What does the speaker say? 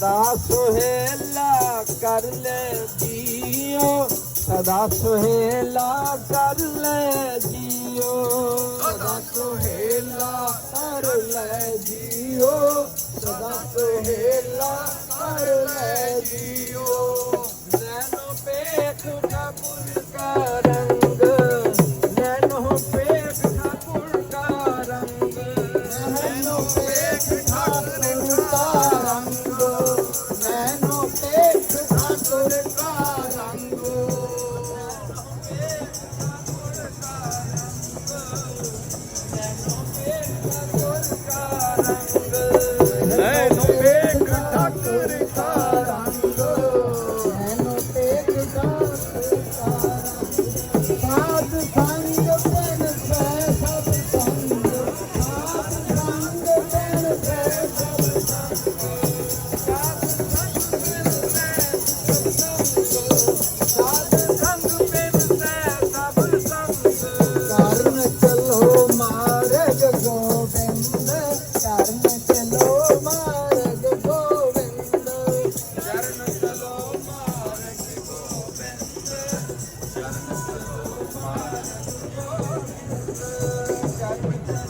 ਸਦਾ ਸੁਹੇਲਾ ਕਰ ਲੈ ਜੀਓ। ਸਦਾ ਸੁਹੇਲਾ ਕਰ ਲੈ ਜੀਓ। ਸਦਾ ਸੁਹੇਲਾ ਕਰ ਲੈ ਜੀਓ। ਸਦਾ ਸੁਹੇਲਾ ਕਰ ਲੈ ਜੀਓ। ਨੈਣੋ ਪੇਖ ਠਾਕੁਰ ਕਾ ਰੰਗ வாருங்கள்